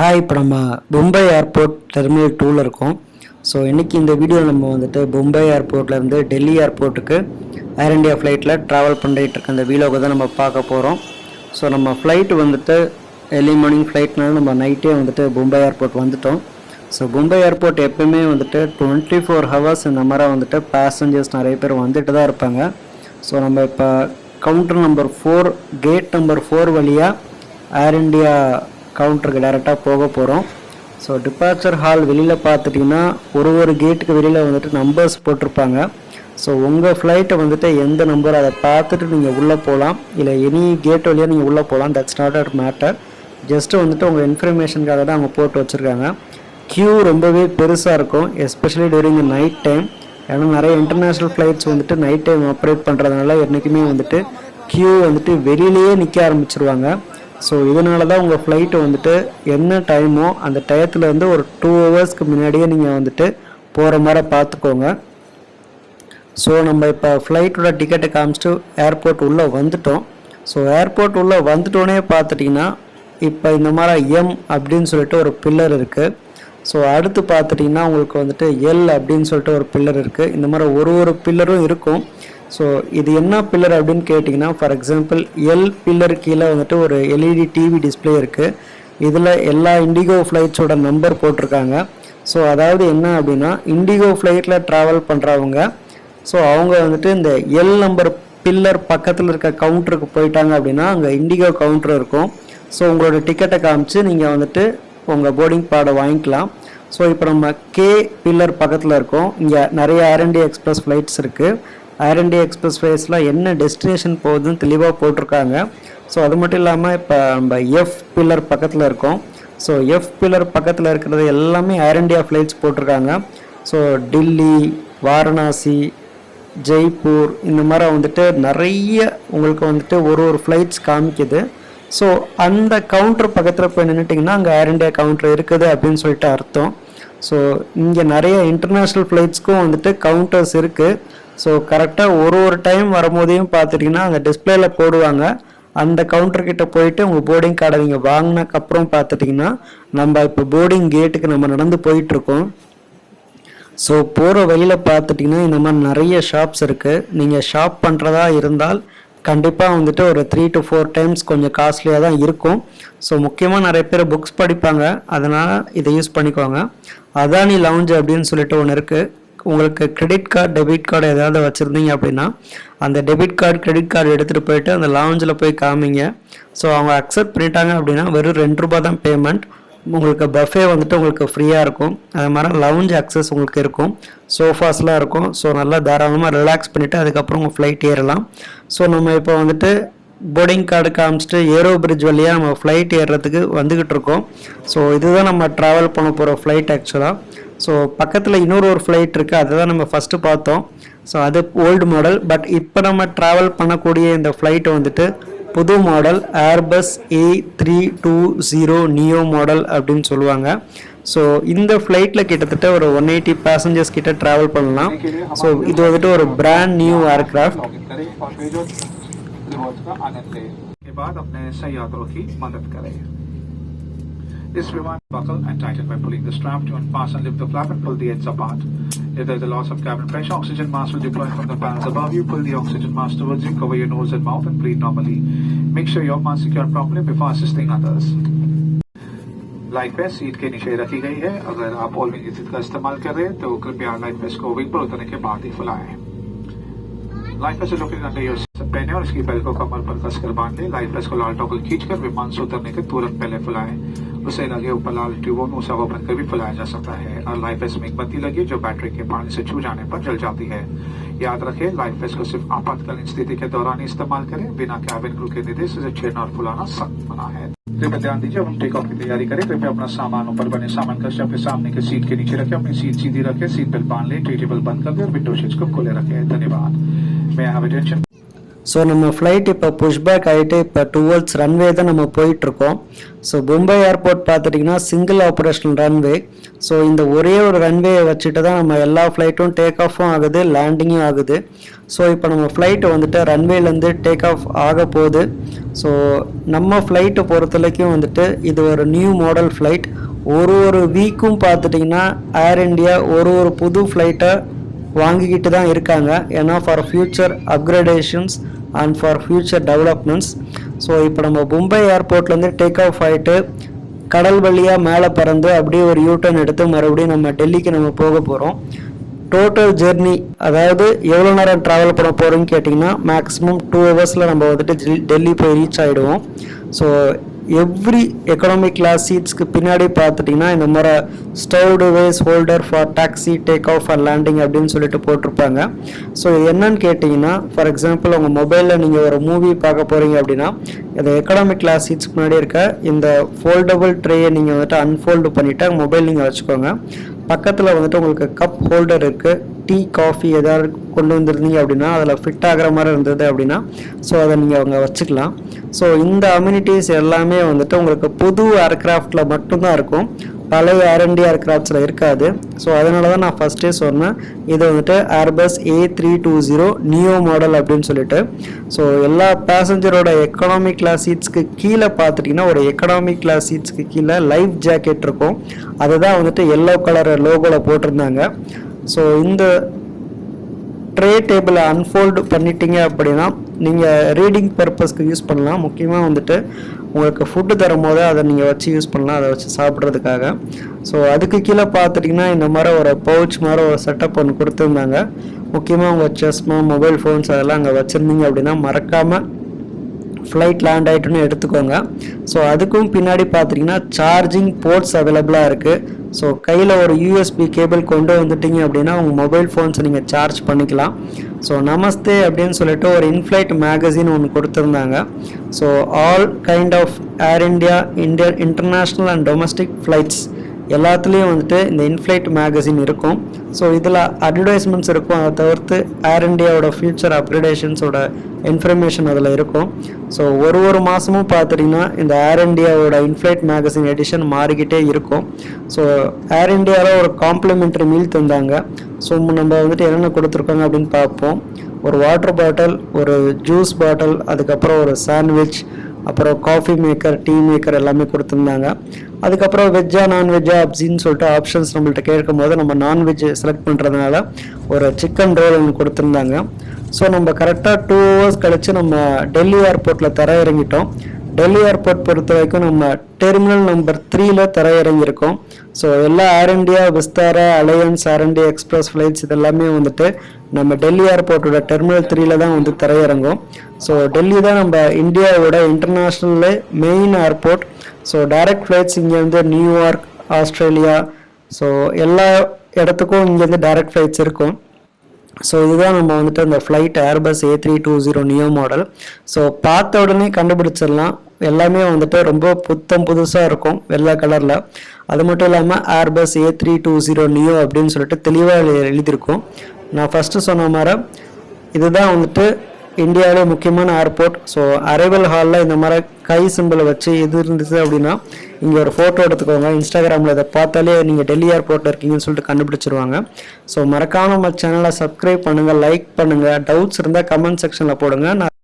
Hi இப்போ நம்ம Mumbai airport terminal டூவில் இருக்கோம். ஸோ இன்றைக்கி இந்த வீடியோ நம்ம வந்துட்டு மும்பை ஏர்போர்ட்லேருந்து டெல்லி ஏர்போர்ட்டுக்கு ஏர் இண்டியா ஃப்ளைட்டில் ட்ராவல் பண்ணிகிட்டு இருக்க அந்த வீலோக தான் நம்ம பார்க்க போகிறோம் ஸோ நம்ம ஃப்ளைட் வந்துட்டு எர்லி மார்னிங் ஃப்ளைட்னால நம்ம நைட்டே வந்துட்டு மும்பை ஏர்போர்ட் வந்துட்டோம். ஸோ மும்பை ஏர்போர்ட் எப்போயுமே வந்துட்டு டுவெண்ட்டி ஃபோர் ஹவர்ஸ் இந்த மாதிரி வந்துட்டு பேசஞ்சர்ஸ் நிறைய பேர் வந்துட்டு தான் இருப்பாங்க. ஸோ நம்ம இப்போ counter number four gate number four வழியாக ஏர் இண்டியா கவுண்டருக்கு டேரெக்டாக போக போகிறோம் ஸோ டிபார்ச்சர் ஹால் வெளியில் பார்த்துட்டிங்கன்னா ஒரு ஒரு கேட்டுக்கு வெளியில் வந்துட்டு நம்பர்ஸ் போட்டிருப்பாங்க. ஸோ உங்கள் ஃப்ளைட்டை வந்துட்டு எந்த நம்பர் அதை பார்த்துட்டு நீங்கள் உள்ளே போகலாம். இல்லை எனி கேட் வழியாக நீங்கள் உள்ளே போகலாம். That's not at matter just வந்துட்டு உங்கள் இன்ஃபர்மேஷனுக்காக தான் அவங்க போட்டு வச்சுருக்காங்க. க்யூ ரொம்பவே பெருசாக இருக்கும் எஸ்பெஷலி டூரிங் நைட் டைம் ஏன்னா நிறைய இன்டர்நேஷ்னல் ஃப்ளைட்ஸ் வந்துட்டு நைட் டைம் ஆப்ரேட் பண்ணுறதுனால என்றைக்குமே வந்துட்டு க்யூ வந்துட்டு வெளியிலேயே நிற்க ஆரம்பிச்சிருவாங்க. ஸோ இதனால தான் உங்கள் ஃப்ளைட்டு வந்துட்டு என்ன டைமோ அந்த டயத்தில் வந்து ஒரு டூ ஹவர்ஸ்க்கு முன்னாடியே நீங்கள் வந்துட்டு போகிற மாதிரி பார்த்துக்கோங்க ஸோ நம்ம இப்போ ஃப்ளைட்டோட டிக்கெட்டை காமிச்சிட்டு ஏர்போர்ட் உள்ளே வந்துட்டோம். ஸோ ஏர்போர்ட் உள்ளே வந்துட்டோன்னே பார்த்துட்டிங்கன்னா இப்போ இந்த மாதிரி எம் அப்படின்னு சொல்லிட்டு ஒரு பில்லர் இருக்குது ஸோ அடுத்து பார்த்துட்டிங்கன்னா உங்களுக்கு வந்துட்டு எல் அப்படின்னு சொல்லிட்டு ஒரு பில்லர் இருக்குது இந்த மாதிரி ஒரு ஒரு பில்லரும் இருக்கும். ஸோ இது என்ன பில்லர் அப்படின்னு கேட்டிங்கன்னா ஃபார் எக்ஸாம்பிள் எல் பில்லர் கீழே வந்துட்டு ஒரு எல்இடி டிவி டிஸ்ப்ளே இருக்குது இதில் எல்லா இண்டிகோ ஃப்ளைட்ஸோட நம்பர் போட்டிருக்காங்க. ஸோ அதாவது என்ன அப்படின்னா இண்டிகோ ஃப்ளைட்டில் ட்ராவல் பண்ணுறவங்க ஸோ அவங்க வந்துட்டு இந்த எல் நம்பர் பில்லர் பக்கத்தில் இருக்க கவுண்டருக்கு போயிட்டாங்க அப்படின்னா அங்கே இண்டிகோ கவுண்டர் இருக்கும். ஸோ உங்களோட டிக்கெட்டை காமிச்சு நீங்கள் வந்துட்டு உங்கள் போர்டிங் பாடை வாங்கிக்கலாம். ஸோ இப்போ நம்ம கே பில்லர் பக்கத்தில் இருக்கோம். இங்கே நிறைய ஏர் எக்ஸ்பிரஸ் ஃப்ளைட்ஸ் இருக்குது ஏர் எக்ஸ்பிரஸ் வேஸில் என்ன டெஸ்டினேஷன் போகுதுன்னு தெளிவாக போட்டிருக்காங்க. ஸோ அது மட்டும் இல்லாமல் இப்போ நம்ம எஃப் பில்லர் பக்கத்தில் இருக்கோம். ஸோ எஃப் பில்லர் பக்கத்தில் இருக்கிறது எல்லாமே ஐரண்டியா இண்டியா ஃப்ளைட்ஸ் போட்டிருக்காங்க. ஸோ டில்லி வாரணாசி ஜெய்ப்பூர் இந்த மாதிரி வந்துட்டு நிறைய உங்களுக்கு வந்துட்டு ஒரு ஒரு ஃப்ளைட்ஸ் காமிக்குது. ஸோ அந்த கவுண்டர் பக்கத்தில் போய் நின்றுட்டிங்கன்னா அங்கே ஏர் இண்டியா கவுண்டர் இருக்குது அப்படின்னு சொல்லிட்டு அர்த்தம். ஸோ இங்கே நிறைய இன்டர்நேஷ்னல் ஃப்ளைட்ஸ்க்கும் வந்துட்டு கவுண்டர்ஸ் இருக்குது ஸோ கரெக்டாக ஒரு ஒரு டைம் வரும்போதையும் பார்த்துட்டிங்கன்னா அந்த டிஸ்பிளேல போடுவாங்க. அந்த கவுண்டர் கிட்ட போயிட்டு உங்கள் போர்டிங் கார்டை நீங்கள் வாங்கினக்கப்புறம் பார்த்துட்டிங்கன்னா நம்ம இப்போ போர்டிங் கேட்டுக்கு நம்ம நடந்து போயிட்டுருக்கோம். ஸோ போகிற வழியில் பார்த்துட்டிங்கன்னா இந்த மாதிரி நிறைய ஷாப்ஸ் இருக்குது நீங்கள் ஷாப் பண்ணுறதா இருந்தால் கண்டிப்பாக வந்துட்டு ஒரு த்ரீ டு ஃபோர் டைம்ஸ் கொஞ்சம் காஸ்ட்லியாக தான் இருக்கும். ஸோ முக்கியமாக நிறைய பேர் புக்ஸ் படிப்பாங்க. அதனால் இதை யூஸ் பண்ணிக்கோங்க. அதானி லவுஞ்ச் அப்படின்னு சொல்லிட்டு ஒன்று இருக்குது உங்களுக்கு கிரெடிட் கார்டு டெபிட் கார்டு ஏதாவது வச்சுருந்தீங்க அப்படின்னா அந்த டெபிட் கார்டு கிரெடிட் கார்டு எடுத்துகிட்டு போயிட்டு அந்த லாஞ்சில் போய் காமிங்க. ஸோ அவங்க அக்செப்ட் பண்ணிட்டாங்க அப்படின்னா வெறும் ரெண்டு ரூபா தான் பேமெண்ட் உங்களுக்கு பஃபே வந்துட்டு உங்களுக்கு ஃப்ரீயாக இருக்கும். அது மாதிரி லவுஞ்ச் அக்சஸ் உங்களுக்கு இருக்கும். சோஃபாஸ்லாம் இருக்கும். ஸோ நல்லா தாராளமாக ரிலாக்ஸ் பண்ணிவிட்டு அதுக்கப்புறம் உங்கள் ஃப்ளைட் ஏறலாம். ஸோ நம்ம இப்போ வந்துட்டு போர்டிங் கார்டு காமிச்சிட்டு ஏரோ பிரிட்ஜ் வழியாக நம்ம ஃப்ளைட் ஏறுறதுக்கு வந்துக்கிட்டு இருக்கோம். ஸோ இதுதான் நம்ம ட்ராவல் பண்ண போகிற ஃப்ளைட் ஆக்சுவலாக ஸோ பக்கத்தில் இன்னொரு ஒரு ஃப்ளைட் இருக்குது அதை தான் நம்ம ஃபஸ்ட்டு பார்த்தோம் ஸோ அது ஓல்டு மாடல் பட் இப்போ நம்ம ட்ராவல் பண்ணக்கூடிய இந்த ஃப்ளைட் வந்துட்டு புது model Airbus A three two zero neo model அப்படின்னு சொல்லுவாங்க ஸோ இந்த ஃப்ளைட்டில் கிட்டத்தட்ட ஒரு ஒன் எயிட்டி பேசஞ்சர்ஸ் கிட்ட ட்ராவல் பண்ணலாம் ஸோ இது வந்துட்டு ஒரு பிராண்ட் நியூ ஏர்கிராஃப்ட் लॉगिन करें और फिर जो जरूरत का आनंद ले के बाद अपने सही यात्रों की मदद करें This विमान buckle and tighten by pulling the strap to unfasten, lift the flap and pull the ends apart. If there is a loss of cabin pressure, oxygen mask will deploy from the panels above you. Pull the oxygen mask towards you, cover your nose and mouth and breathe normally. Make sure your mask secured properly before assisting others. Life vest seat के नीचे रखी गई है अगर आप all स्थिति का इस्तेमाल कर रहे हैं तो कृपया लाइफ वेस्ट को विंग पर उतरने के बाद ही फुलाएँ लाइफ वेस्ट योर पहने और इसकी बेल्ट को कमर पर कसकर बाँध लें लाइफ वेस्ट को लाल टॉगल खींचकर विमान से उतरने के तुरंत पहले फुलाएँ उसे लगे ऊपर लाल ट्यूबों उसे हवा बनकर भी फुलाया जा सकता है। और लाइफ वेस्ट में एक बत्ती लगी जो बैटरी के पानी से छू जाने पर जल जाती है। याद रखें लाइफ वेस्ट को सिर्फ़ आपातकालीन स्थिति के दौरान ही इस्तेमाल करें। बिना कैबिन क्रू के निर्देश से छेड़ना और फुलाना सख्त मना है। कृपया ध्यान दीजिए, हम टेक ऑफ़ की तैयारी करें। कृपया अपना सामान ऊपर बने सामान कक्ष अपने सामने के सीट के नीचे रखें। अपनी सीट सीधी रखें सीट बेल्ट बाँध लें टेबल बंद कर दें और विंडो शेड्स को खुले रखें। धन्यवाद। मैं हैव अटेंशन ஸோ நம்ம ஃப்ளைட் இப்போ புஷ்பேக் ஆகிட்டு இப்போ டுவர்ட்ஸ் ரன்வே தான் நம்ம போயிட்டுருக்கோம். ஸோ மும்பை ஏர்போர்ட் பார்த்துட்டிங்கன்னா சிங்கிள் ஆப்ரேஷனல் ரன்வே ஸோ இந்த ஒரே ஒரு ரன்வேயை வச்சுட்டு தான் நம்ம எல்லா ஃப்ளைட்டும் டேக் ஆஃபும் ஆகுது லேண்டிங்கும் ஆகுது. ஸோ இப்போ நம்ம ஃப்ளைட்டு வந்துட்டு ரன்வேலேருந்து டேக் ஆஃப் ஆக போகுது. ஸோ நம்ம ஃப்ளைட்டை பொறுத்த வரைக்கும் வந்துட்டு இது ஒரு நியூ மாடல் ஃப்ளைட் ஒரு ஒரு வீக்கும் பார்த்துட்டிங்கன்னா ஏர் இந்தியா ஒரு ஒரு புது ஃப்ளைட்டை வாங்கிக்கிட்டு தான் இருக்காங்க. ஏன்னா for future upgradations and for future developments so இப்போ நம்ம மும்பை ஏர்போர்ட்லேருந்து டேக் ஆஃப் ஆகிட்டு கடல் வழியாக மேலே பறந்து அப்படியே ஒரு யூட்டர்ன் எடுத்து மறுபடியும் நம்ம டெல்லிக்கு நம்ம போக போகிறோம் டோட்டல் ஜெர்னி அதாவது எவ்வளோ நேரம் ட்ராவல் பண்ண போகிறோம்னு கேட்டிங்கன்னா மேக்ஸிமம் டூ ஹவர்ஸில் நம்ம வந்துட்டு டெல்லி போய் ரீச் ஆகிடுவோம் ஸோ எவ்ரி எக்கனாமிக் கிளாஸ் சீட்ஸ்க்கு பின்னாடி பார்த்துட்டிங்கன்னா இந்த மாதிரி stowed ways holder for taxi take off for landing அப்படின்னு சொல்லிட்டு போட்டிருப்பாங்க. ஸோ என்னன்னு கேட்டிங்கன்னா ஃபார் எக்ஸாம்பிள் உங்கள் மொபைலில் நீங்கள் ஒரு மூவி பார்க்க போகிறீங்க அப்படின்னா இந்த எக்கனாமிக் கிளாஸ் சீட்ஸ்க்கு முன்னாடி இருக்க. இந்த ஃபோல்டபுள் ட்ரேயை நீங்கள் வந்துட்டு அன்ஃபோல்டு பண்ணிவிட்டு மொபைல் நீங்கள் வச்சுக்கோங்க. பக்கத்தில் வந்துட்டு உங்களுக்கு கப் ஹோல்டர் இருக்குது டீ காஃபி எதாவது கொண்டு வந்திருந்தீங்க அப்படின்னா அதில் ஃபிட் ஆகிற மாதிரி இருந்தது அப்படின்னா ஸோ அதை நீங்கள் அவங்க வச்சுக்கலாம். ஸோ இந்த அம்யூனிட்டிஸ் எல்லாமே வந்துட்டு உங்களுக்கு புது ஏர்க்ராஃப்டில் மட்டும்தான் இருக்கும். பழைய ஆர்என்டி ஏர்க்ராஃப்ட்ஸில் இருக்காது. ஸோ அதனால தான் நான் ஃபஸ்ட்டே சொன்னேன். இது வந்துட்டு Airbus A three two zero neo model அப்படின்னு சொல்லிட்டு. ஸோ எல்லா பேசஞ்சரோட எக்கனாமிக் கிளாஸ் சீட்ஸ்க்கு கீழே பார்த்துட்டிங்கன்னா ஒரு எக்கனாமிக் கிளாஸ் சீட்ஸ்க்கு கீழே லைஃப் ஜாக்கெட் இருக்கும். அதை தான் வந்துட்டு எல்லோ கலர் லோகோவில் போட்டிருந்தாங்க. ஸோ இந்த ட்ரே டேபிளை அன்ஃபோல்டு பண்ணிட்டீங்க அப்படின்னா நீங்கள் ரீடிங் பர்பஸ்க்கு யூஸ் பண்ணலாம். முக்கியமாக வந்துட்டு உங்களுக்கு ஃபுட்டு தரும்போது அதை நீங்கள் வச்சு யூஸ் பண்ணலாம் அதை வச்சு சாப்பிட்றதுக்காக. ஸோ அதுக்கு கீழே பார்த்துட்டிங்கன்னா இந்த மாதிரி ஒரு பவுச் மாதிரி ஒரு செட்டப் ஒன்று கொடுத்துருந்தாங்க. முக்கியமாக உங்கள் செஸ்மா மொபைல் ஃபோன்ஸ் அதெல்லாம் அங்கே வச்சுருந்தீங்க அப்படின்னா மறக்காமல் ஃப்ளைட் லேண்ட் ஆகிட்டுன்னு எடுத்துக்கோங்க. ஸோ அதுக்கும் பின்னாடி பார்த்தீங்கன்னா சார்ஜிங் போர்ட்ஸ் அவைலபிளாக இருக்குது ஸோ கையில் ஒரு யூஎஸ்பி கேபிள் கொண்டு வந்துட்டீங்க அப்படின்னா உங்கள் மொபைல் ஃபோன்ஸை நீங்கள் சார்ஜ் பண்ணிக்கலாம். ஸோ நமஸ்தே அப்படின்னு சொல்லிட்டு ஒரு இன்ஃப்ளைட் மேகசின் ஒன்று கொடுத்துருந்தாங்க. So all kind of Air India India international and domestic flights எல்லாத்துலேயும் வந்துட்டு இந்த இன்ஃப்ளைட் மேகசின் இருக்கும். ஸோ இதில் அட்வர்டைஸ்மெண்ட்ஸ் இருக்கும். அதை தவிர்த்து ஏர் இண்டியாவோட ஃபியூச்சர் அப்கிரேடேஷன்ஸோட இன்ஃபர்மேஷன் அதில் இருக்கும். ஸோ ஒரு ஒரு மாதமும் பார்த்துட்டிங்கன்னா இந்த ஏர் இண்டியாவோட இன்ஃப்ளைட் மேகசின் எடிஷன் மாறிக்கிட்டே இருக்கும். ஸோ ஏர் இண்டியாவில் ஒரு காம்ப்ளிமெண்ட்ரி மீல் தந்தாங்க. ஸோ நம்ம வந்துட்டு என்னென்ன கொடுத்துருக்காங்க அப்படின்னு பார்ப்போம். ஒரு வாட்டர் பாட்டில் ஒரு ஜூஸ் பாட்டில் அதுக்கப்புறம் ஒரு சாண்ட்விச் அப்புறம் காஃபி மேக்கர் டீ மேக்கர் எல்லாமே கொடுத்துருந்தாங்க. அதுக்கப்புறம் வெஜ்ஜா நான்வெஜ்ஜா அப்படின்னு சொல்லிட்டு ஆப்ஷன்ஸ் நம்மள்ட்ட கேட்கும் போது நம்ம நான்வெஜ் செலக்ட் பண்ணுறதுனால ஒரு சிக்கன் ரோல் ஒன்று கொடுத்துருந்தாங்க. ஸோ நம்ம கரெக்டாக டூ ஹவர்ஸ் கழித்து நம்ம டெல்லி ஏர்போர்ட்டில் தர இறங்கிட்டோம் டெல்லி ஏர்போர்ட் பொறுத்த வரைக்கும் நம்ம டெர்மினல் நம்பர் த்ரீல தரையிறங்கியிருக்கோம். ஸோ எல்லா Air India Vistara alliance Air India Express flights இதெல்லாமே வந்துட்டு நம்ம டெல்லி ஏர்போர்ட்டோட டெர்மினல் த்ரீல தான் வந்து தரையிறங்கும். ஸோ டெல்லி தான் நம்ம இந்தியாவோட international main airport so direct flights இங்கேருந்து நியூயார்க் ஆஸ்திரேலியா ஸோ எல்லா இடத்துக்கும் இங்கேருந்து டைரக்ட் ஃப்ளைட்ஸ் இருக்கும். ஸோ இதுதான் நம்ம வந்துட்டு அந்த flight Airbus A three two zero neo model so பார்த்த உடனே கண்டுபிடிச்சிடலாம். எல்லாமே வந்துட்டு ரொம்ப புத்தம் புதுசாக இருக்கும் வெள்ளை கலரில் அது மட்டும் இல்லாமல் Airbus A three two zero neo அப்படின்னு சொல்லிட்டு தெளிவாக எழுதியிருக்கும். நான் ஃபஸ்ட்டு சொன்ன மாதிரி இதுதான் வந்துட்டு இந்தியாவிலே முக்கியமான ஏர்போர்ட் ஸோ அரைவல் ஹாலில் இந்த மாதிரி கை சிம்பிளை வச்சு எது இருந்துச்சு அப்படின்னா இங்கே ஒரு ஃபோட்டோ எடுத்துக்கோங்க. இன்ஸ்டாகிராமில் இதை பார்த்தாலே நீங்கள் டெல்லி ஏர்போர்ட்டில் இருக்கீங்கன்னு சொல்லிட்டு கண்டுபிடிச்சிருவாங்க. ஸோ மறக்காமல் நம்ம சேனலை சப்ஸ்கிரைப் பண்ணுங்கள் லைக் பண்ணுங்கள் டவுட்ஸ் இருந்தால் கமெண்ட் செக்ஷனில் போடுங்க. நான்